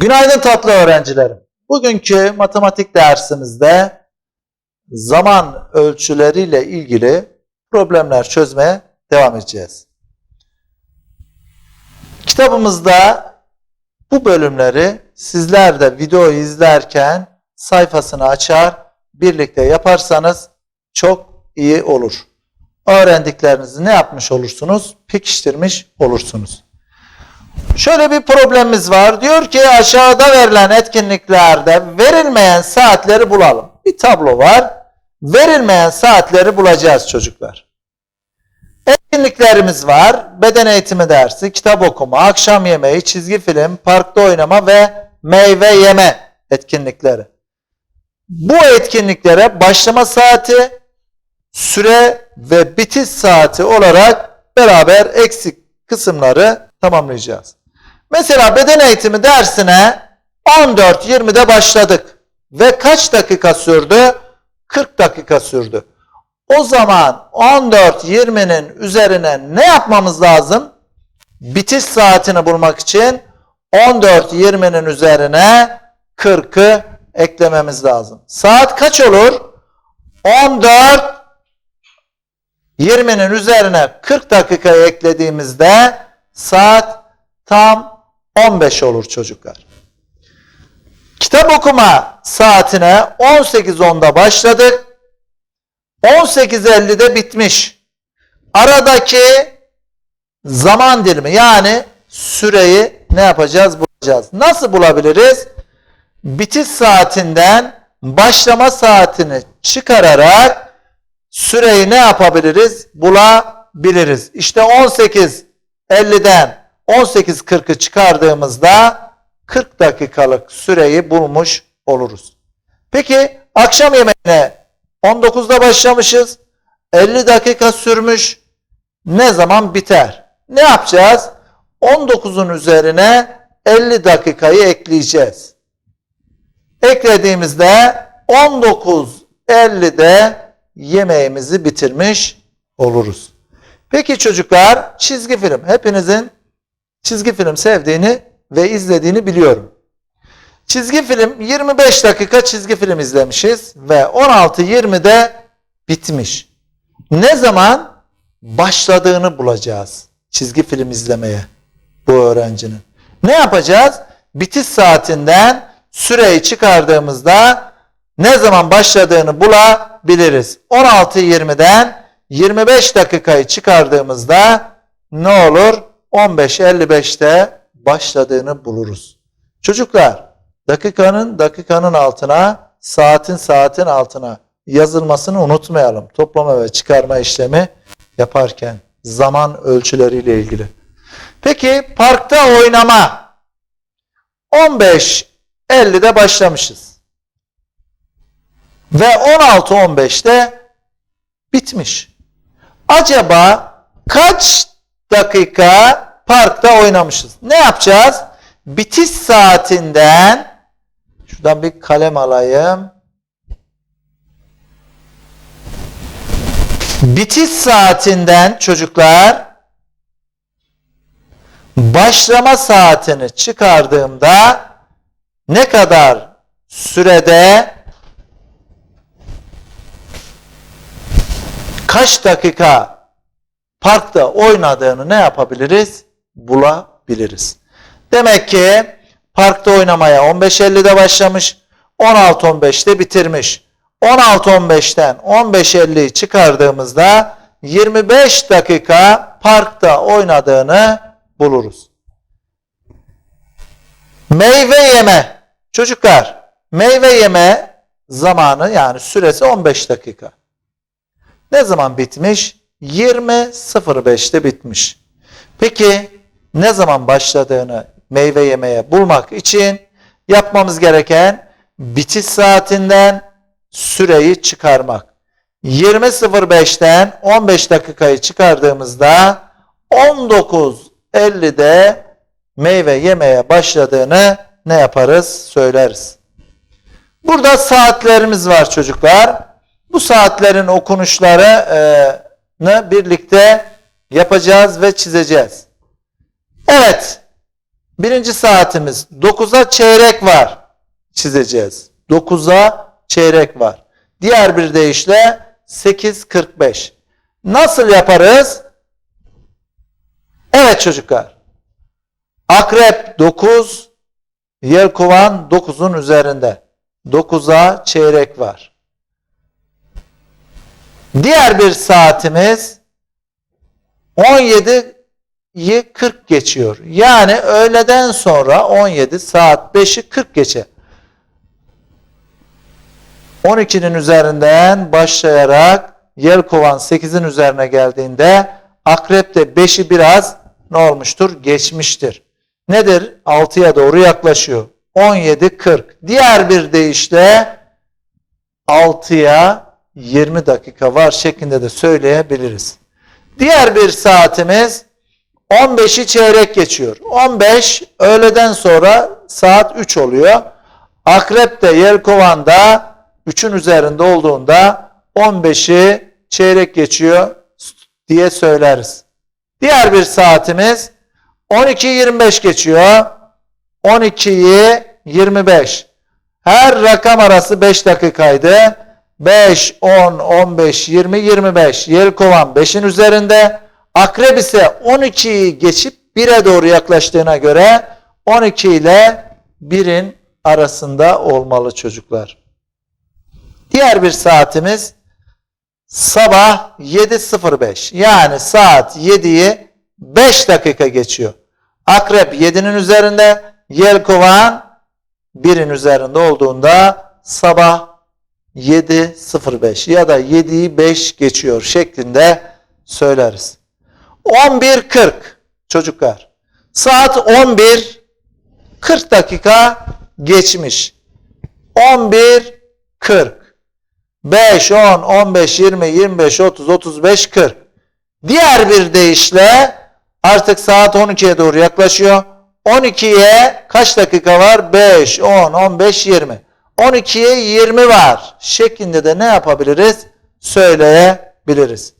Günaydın tatlı öğrencilerim. Bugünkü matematik dersimizde zaman ölçüleriyle ilgili problemler çözmeye devam edeceğiz. Kitabımızda bu bölümleri sizler de videoyu izlerken sayfasını açar, birlikte yaparsanız çok iyi olur. Öğrendiklerinizi ne yapmış olursunuz? Pekiştirmiş olursunuz. Şöyle bir problemimiz var. Diyor ki aşağıda verilen etkinliklerde verilmeyen saatleri bulalım. Bir tablo var. Verilmeyen saatleri bulacağız çocuklar. Etkinliklerimiz var. Beden eğitimi dersi, kitap okuma, akşam yemeği, çizgi film, parkta oynama ve meyve yeme etkinlikleri. Bu etkinliklere başlama saati, süre ve bitiş saati olarak beraber eksik kısımları tamamlayacağız. Mesela beden eğitimi dersine 14.20'de başladık ve kaç dakika sürdü? 40 dakika sürdü. O zaman 14.20'nin üzerine ne yapmamız lazım? Bitiş saatini bulmak için 14.20'nin üzerine 40'ı eklememiz lazım. Saat kaç olur? 14 20'nin üzerine 40 dakikayı eklediğimizde saat tam 15 olur çocuklar. Kitap okuma saatine 18.10'da başladık. 18.50'de bitmiş. Aradaki zaman dilimi yani süreyi ne yapacağız? Bulacağız. Nasıl bulabiliriz? Bitiş saatinden başlama saatini çıkararak süreyi ne yapabiliriz? Bulabiliriz. İşte 18.50'den 18.40'ı çıkardığımızda 40 dakikalık süreyi bulmuş oluruz. Peki akşam yemeğine 19'da başlamışız. 50 dakika sürmüş. Ne zaman biter? Ne yapacağız? 19'un üzerine 50 dakikayı ekleyeceğiz. Eklediğimizde 19.50'de yemeğimizi bitirmiş oluruz. Peki çocuklar çizgi film. Hepinizin çizgi film sevdiğini ve izlediğini biliyorum. Çizgi film 25 dakika çizgi film izlemişiz ve 16.20'de bitmiş. Ne zaman başladığını bulacağız çizgi film izlemeye bu öğrencinin. Ne yapacağız? Bitiş saatinden süreyi çıkardığımızda ne zaman başladığını bulabiliriz. 16.20'den 25 dakikayı çıkardığımızda ne olur? 15.55'te başladığını buluruz. Çocuklar dakikanın dakikanın altına saatin saatin altına yazılmasını unutmayalım. Toplama ve çıkarma işlemi yaparken zaman ölçüleriyle ilgili. Peki parkta oynama 15.50'de başlamışız. Ve 16.15'te bitmiş. Acaba kaç dakika parkta oynamışız? Ne yapacağız? Bitiş saatinden şuradan bir kalem alayım. Bitiş saatinden çocuklar başlama saatini çıkardığımda ne kadar sürede kaç dakika parkta oynadığını ne yapabiliriz? Bulabiliriz. Demek ki parkta oynamaya 15.50'de başlamış, 16.15'te bitirmiş. 16.15'ten 15.50'yi çıkardığımızda 25 dakika parkta oynadığını buluruz. Meyve yeme. Çocuklar, meyve yeme zamanı yani süresi 15 dakika. Ne zaman bitmiş? 20.05'te bitmiş. Peki ne zaman başladığını meyve yemeye bulmak için yapmamız gereken bitiş saatinden süreyi çıkarmak. 20.05'ten 15 dakikayı çıkardığımızda 19.50'de meyve yemeye başladığını ne yaparız? Söyleriz. Burada saatlerimiz var çocuklar. Bu saatlerin okunuşlarını birlikte yapacağız ve çizeceğiz. Evet. Birinci saatimiz 9'a çeyrek var. Çizeceğiz. 9'a çeyrek var. Diğer bir deyişle 8.45. Nasıl yaparız? Evet çocuklar. Akrep 9, yelkovan 9'un üzerinde. 9'a çeyrek var. Diğer bir saatimiz 17'yi 40 geçiyor. Yani öğleden sonra 17 saat 5'i 40 geçe. 12'nin üzerinden başlayarak Yelkovan 8'in üzerine geldiğinde Akrep de 5'i biraz ne olmuştur? Geçmiştir. Nedir? 6'ya doğru yaklaşıyor. 17 40. Diğer bir deyişle 6'ya 20 dakika var şeklinde de söyleyebiliriz. Diğer bir saatimiz 15'i çeyrek geçiyor. 15 öğleden sonra saat 3 oluyor. Akrep de Yelkovan'da 3'ün üzerinde olduğunda 15'i çeyrek geçiyor diye söyleriz. Diğer bir saatimiz 12.25 geçiyor. 12'yi 25. Her rakam arası 5 dakikaydı. 5, 10, 15, 20, 25. Yelkovan 5'in üzerinde. Akrep ise 12'yi geçip 1'e doğru yaklaştığına göre 12 ile 1'in arasında olmalı çocuklar. Diğer bir saatimiz sabah 7.05. Yani saat 7'yi 5 dakika geçiyor. Akrep 7'nin üzerinde, Yelkovan 1'in üzerinde olduğunda sabah 7.05 ya da 7'yi 5 geçiyor şeklinde söyleriz. 11.40 çocuklar. Saat 11 40 dakika geçmiş. 11.40 5, 10, 15, 20, 25, 30, 35, 40. Diğer bir deyişle artık saat 12'ye doğru yaklaşıyor. 12'ye kaç dakika var? 5, 10, 15, 20. 12'ye 20 var şeklinde de ne yapabiliriz? Söyleyebiliriz.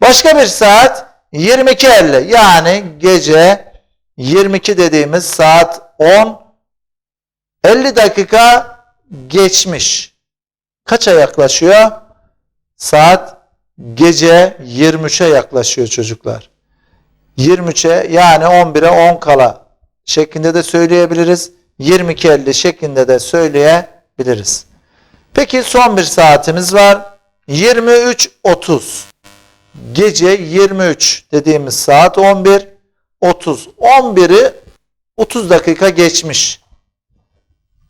Başka bir saat 22.50 yani gece 22 dediğimiz saat 10 50 dakika geçmiş. Kaça yaklaşıyor? Saat gece 23'e yaklaşıyor çocuklar. 23'e yani 11'e 10 kala şeklinde de söyleyebiliriz. 22.50 şeklinde de söyleyebiliriz. Peki son bir saatimiz var. 23.30. Gece 23 dediğimiz saat 11. 30. 11'i 30 dakika geçmiş.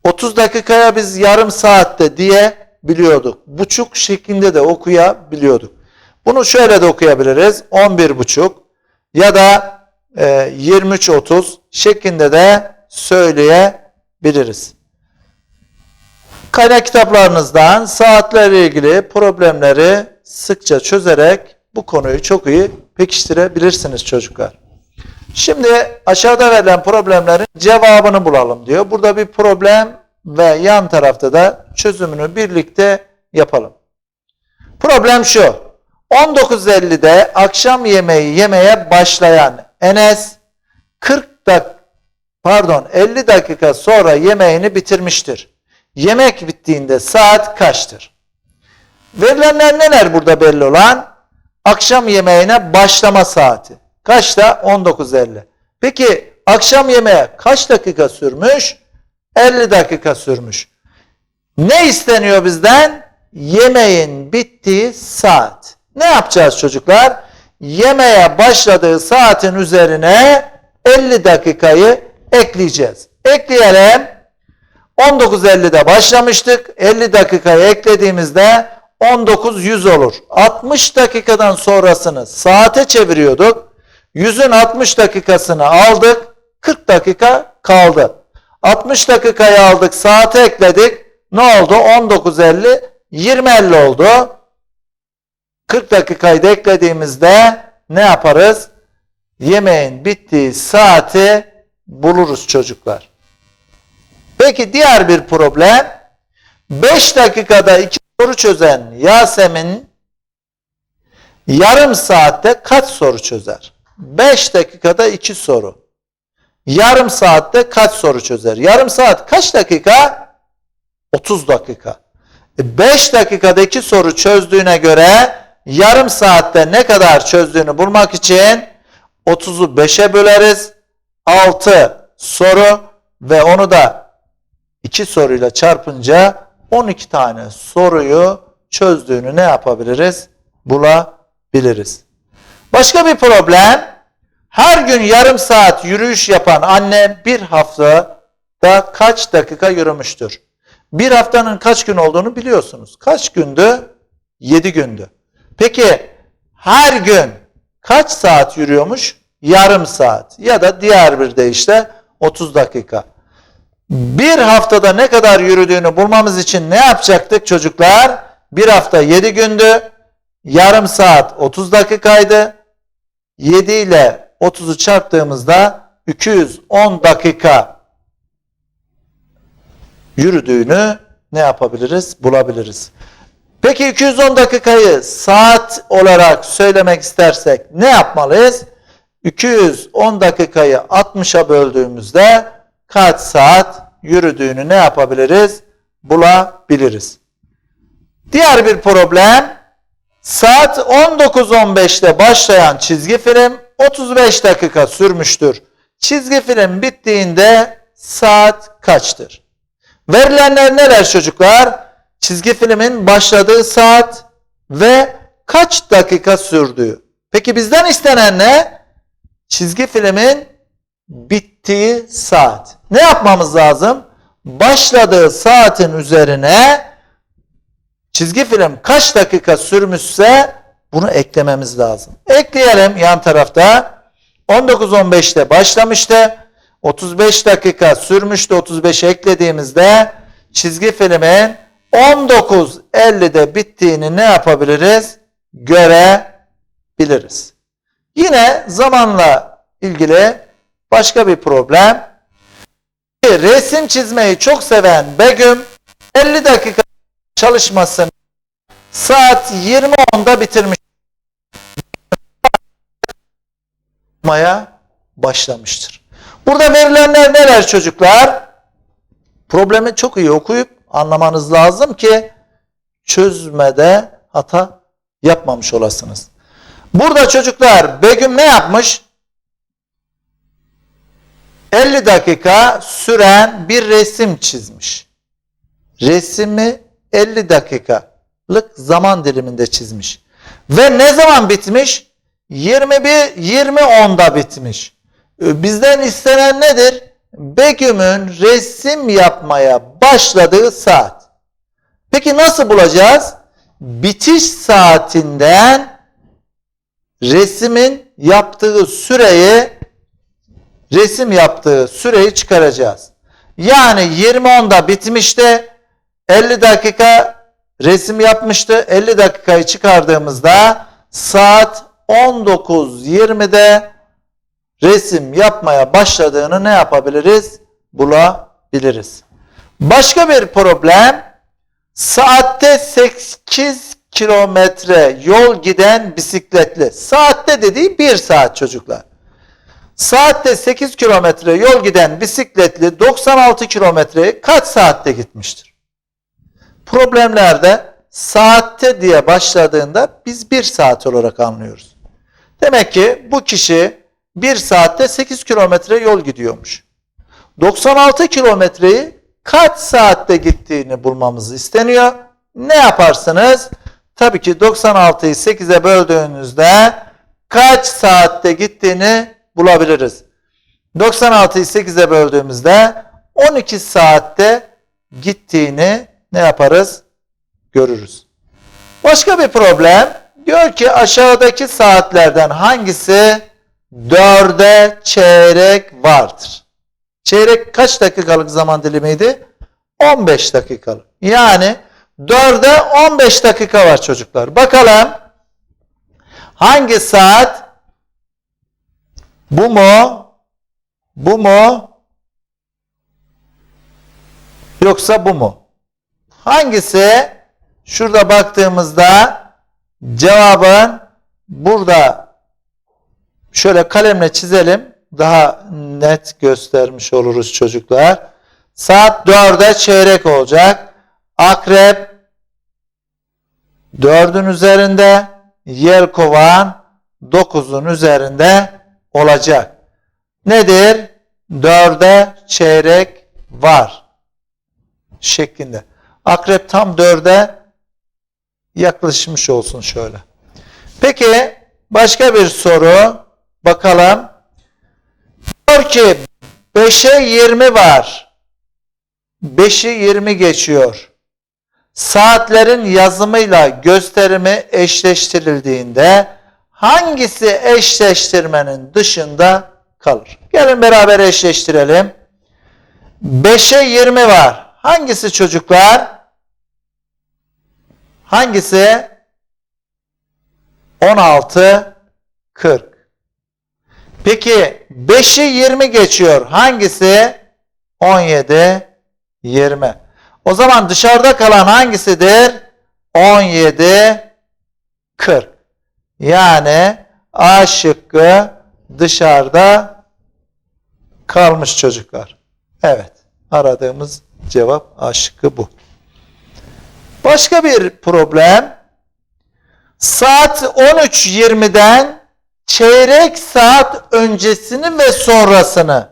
30 dakikaya biz yarım saatte diye biliyorduk. Buçuk şeklinde de okuyabiliyorduk. Bunu şöyle de okuyabiliriz. 11 buçuk ya da e, 23.30 şeklinde de söyleyebiliriz. Kaynak kitaplarınızdan saatlerle ilgili problemleri sıkça çözerek bu konuyu çok iyi pekiştirebilirsiniz çocuklar. Şimdi aşağıda verilen problemlerin cevabını bulalım diyor. Burada bir problem ve yan tarafta da çözümünü birlikte yapalım. Problem şu. 19.50'de akşam yemeği yemeye başlayan Enes 40 dak pardon 50 dakika sonra yemeğini bitirmiştir. Yemek bittiğinde saat kaçtır? Verilenler neler burada belli olan? Akşam yemeğine başlama saati. Kaçta? 19.50. Peki akşam yemeğe kaç dakika sürmüş? 50 dakika sürmüş. Ne isteniyor bizden? Yemeğin bittiği saat. Ne yapacağız çocuklar? Yemeğe başladığı saatin üzerine 50 dakikayı ekleyeceğiz. Ekleyelim. 19.50'de başlamıştık. 50 dakikayı eklediğimizde 19.100 olur. 60 dakikadan sonrasını saate çeviriyorduk. 100'ün 60 dakikasını aldık. 40 dakika kaldı. 60 dakikayı aldık. Saate ekledik. Ne oldu? 19.50 20.50 oldu. 40 dakikayı da eklediğimizde ne yaparız? Yemeğin bittiği saati buluruz çocuklar. Peki diğer bir problem 5 dakikada 2 soru çözen Yasemin yarım saatte kaç soru çözer? 5 dakikada 2 soru. Yarım saatte kaç soru çözer? Yarım saat kaç dakika? 30 dakika. 5 dakikadaki soru çözdüğüne göre yarım saatte ne kadar çözdüğünü bulmak için 30'u 5'e böleriz. 6 soru ve onu da 2 soruyla çarpınca 12 tane soruyu çözdüğünü ne yapabiliriz? Bulabiliriz. Başka bir problem. Her gün yarım saat yürüyüş yapan anne bir haftada kaç dakika yürümüştür? Bir haftanın kaç gün olduğunu biliyorsunuz. Kaç gündü? 7 gündü. Peki her gün kaç saat yürüyormuş? Yarım saat ya da diğer bir deyişle 30 dakika. Bir haftada ne kadar yürüdüğünü bulmamız için ne yapacaktık çocuklar? Bir hafta 7 gündü. Yarım saat 30 dakikaydı. 7 ile 30'u çarptığımızda 210 dakika yürüdüğünü ne yapabiliriz? Bulabiliriz. Peki 210 dakikayı saat olarak söylemek istersek ne yapmalıyız? 210 dakikayı 60'a böldüğümüzde kaç saat yürüdüğünü ne yapabiliriz? Bulabiliriz. Diğer bir problem saat 19.15'te başlayan çizgi film 35 dakika sürmüştür. Çizgi film bittiğinde saat kaçtır? Verilenler neler çocuklar? Çizgi filmin başladığı saat ve kaç dakika sürdüğü. Peki bizden istenen ne? Çizgi filmin bittiği saat. Ne yapmamız lazım? Başladığı saatin üzerine çizgi film kaç dakika sürmüşse bunu eklememiz lazım. Ekleyelim yan tarafta. 19.15'te başlamıştı. 35 dakika sürmüştü. 35 eklediğimizde çizgi filmin 19.50'de bittiğini ne yapabiliriz? Görebiliriz. Yine zamanla ilgili başka bir problem. Resim çizmeyi çok seven Begüm 50 dakika çalışmasını saat 20.10'da bitirmiş. Maya başlamıştır. Burada verilenler neler çocuklar? Problemi çok iyi okuyup anlamanız lazım ki çözmede hata yapmamış olasınız. Burada çocuklar Begüm ne yapmış? 50 dakika süren bir resim çizmiş. Resimi 50 dakikalık zaman diliminde çizmiş. Ve ne zaman bitmiş? 21 20.10'da bitmiş. Ee, Bizden istenen nedir? Begüm'ün resim yapmaya başladığı saat. Peki nasıl bulacağız? Bitiş saatinden resmin yaptığı süreyi resim yaptığı süreyi çıkaracağız. Yani 20.10'da bitmişti. 50 dakika resim yapmıştı. 50 dakikayı çıkardığımızda saat 19.20'de resim yapmaya başladığını ne yapabiliriz? Bulabiliriz. Başka bir problem saatte 8 kilometre yol giden bisikletli. Saatte dediği 1 saat çocuklar. Saatte 8 kilometre yol giden bisikletli 96 kilometreyi kaç saatte gitmiştir? Problemlerde saatte diye başladığında biz 1 saat olarak anlıyoruz. Demek ki bu kişi 1 saatte 8 kilometre yol gidiyormuş. 96 kilometreyi kaç saatte gittiğini bulmamız isteniyor. Ne yaparsınız? Tabii ki 96'yı 8'e böldüğünüzde kaç saatte gittiğini bulabiliriz. 96'yı 8'e böldüğümüzde 12 saatte gittiğini ne yaparız? Görürüz. Başka bir problem diyor ki aşağıdaki saatlerden hangisi dörde çeyrek vardır? Çeyrek kaç dakikalık zaman dilimiydi? 15 dakikalık. Yani 4'e 15 dakika var çocuklar. Bakalım hangi saat bu mu? Bu mu? Yoksa bu mu? Hangisi? Şurada baktığımızda cevabın burada şöyle kalemle çizelim. Daha net göstermiş oluruz çocuklar. Saat 4'e çeyrek olacak. Akrep 4'ün üzerinde, yelkovan 9'un üzerinde olacak. Nedir? 4'e çeyrek var şeklinde. Akrep tam 4'e yaklaşmış olsun şöyle. Peki başka bir soru bakalım. Diyor ki 5'e 20 var. 5'i 20 geçiyor. Saatlerin yazımıyla gösterimi eşleştirildiğinde hangisi eşleştirmenin dışında kalır? Gelin beraber eşleştirelim. 5'e 20 var. Hangisi çocuklar? Hangisi? 16 40. Peki 5'i 20 geçiyor. Hangisi? 17 20. O zaman dışarıda kalan hangisidir? 17 40. Yani A şıkkı dışarıda kalmış çocuklar. Evet. Aradığımız cevap A şıkkı bu. Başka bir problem. Saat 13.20'den çeyrek saat öncesini ve sonrasını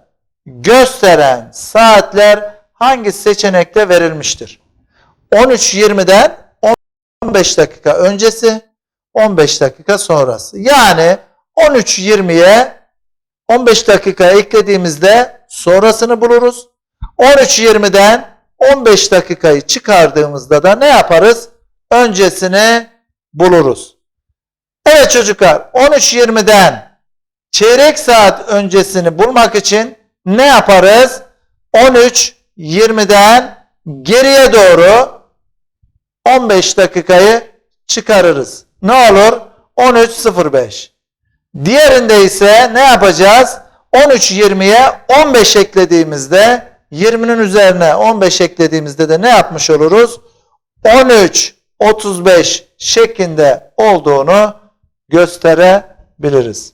gösteren saatler hangi seçenekte verilmiştir? 13.20'den 15 dakika öncesi, 15 dakika sonrası. Yani 13.20'ye 15 dakika eklediğimizde sonrasını buluruz. 13.20'den 15 dakikayı çıkardığımızda da ne yaparız? Öncesini buluruz. Evet çocuklar 13.20'den çeyrek saat öncesini bulmak için ne yaparız? 13.20'den geriye doğru 15 dakikayı çıkarırız. Ne olur? 13.05. Diğerinde ise ne yapacağız? 13.20'ye 15 eklediğimizde 20'nin üzerine 15 eklediğimizde de ne yapmış oluruz? 13.35 şeklinde olduğunu gösterebiliriz.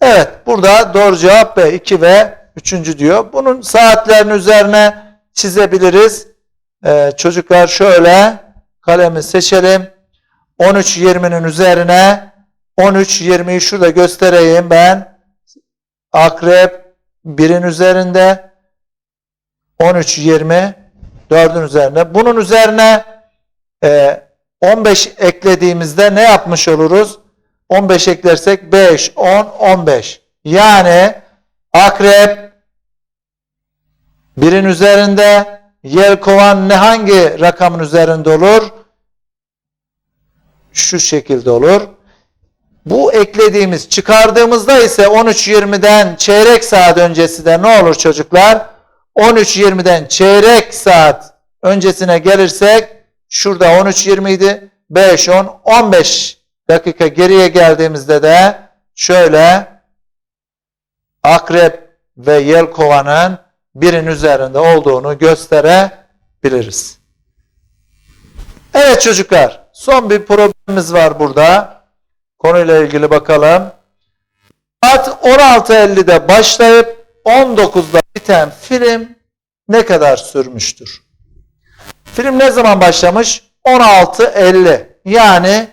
Evet burada doğru cevap B 2 ve 3. diyor. Bunun saatlerin üzerine çizebiliriz. Ee, çocuklar şöyle kalemi seçelim. 13.20'nin üzerine 13.20'yi şurada göstereyim ben. Akrep 1'in üzerinde 13.20 4'ün üzerine. Bunun üzerine e, 15 eklediğimizde ne yapmış oluruz? 15 eklersek 5, 10, 15. Yani akrep birin üzerinde yelkovan ne hangi rakamın üzerinde olur? Şu şekilde olur. Bu eklediğimiz çıkardığımızda ise 13.20'den çeyrek saat öncesi de ne olur çocuklar? 13.20'den çeyrek saat öncesine gelirsek şurada 13.20 idi. 5, 10, 15 dakika geriye geldiğimizde de şöyle akrep ve yelkovanın birin üzerinde olduğunu gösterebiliriz. Evet çocuklar son bir problemimiz var burada. Konuyla ilgili bakalım. Saat 16.50'de başlayıp 19'da biten film ne kadar sürmüştür? Film ne zaman başlamış? 16.50. Yani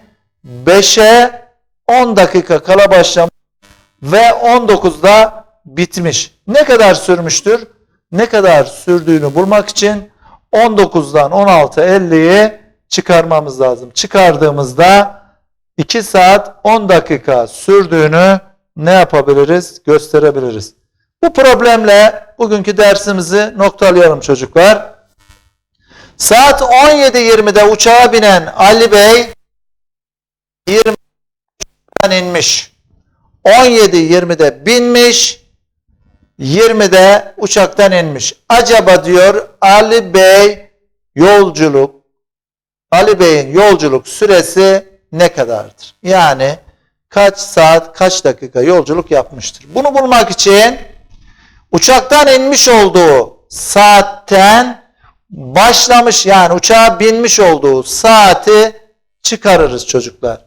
5'e 10 dakika kala başlamış ve 19'da bitmiş. Ne kadar sürmüştür? Ne kadar sürdüğünü bulmak için 19'dan 16.50'yi çıkarmamız lazım. Çıkardığımızda 2 saat 10 dakika sürdüğünü ne yapabiliriz? Gösterebiliriz. Bu problemle bugünkü dersimizi noktalayalım çocuklar. Saat 17.20'de uçağa binen Ali Bey 20'den inmiş. 17.20'de binmiş. 20'de uçaktan inmiş. Acaba diyor Ali Bey yolculuk Ali Bey'in yolculuk süresi ne kadardır? Yani kaç saat, kaç dakika yolculuk yapmıştır? Bunu bulmak için uçaktan inmiş olduğu saatten başlamış yani uçağa binmiş olduğu saati çıkarırız çocuklar.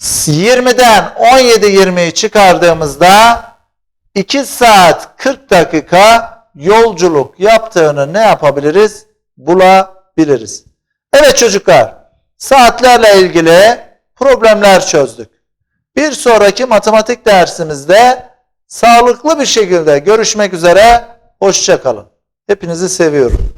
20'den 17-20'yi çıkardığımızda 2 saat 40 dakika yolculuk yaptığını ne yapabiliriz? Bulabiliriz. Evet çocuklar, saatlerle ilgili problemler çözdük. Bir sonraki matematik dersimizde sağlıklı bir şekilde görüşmek üzere. Hoşçakalın. Hepinizi seviyorum.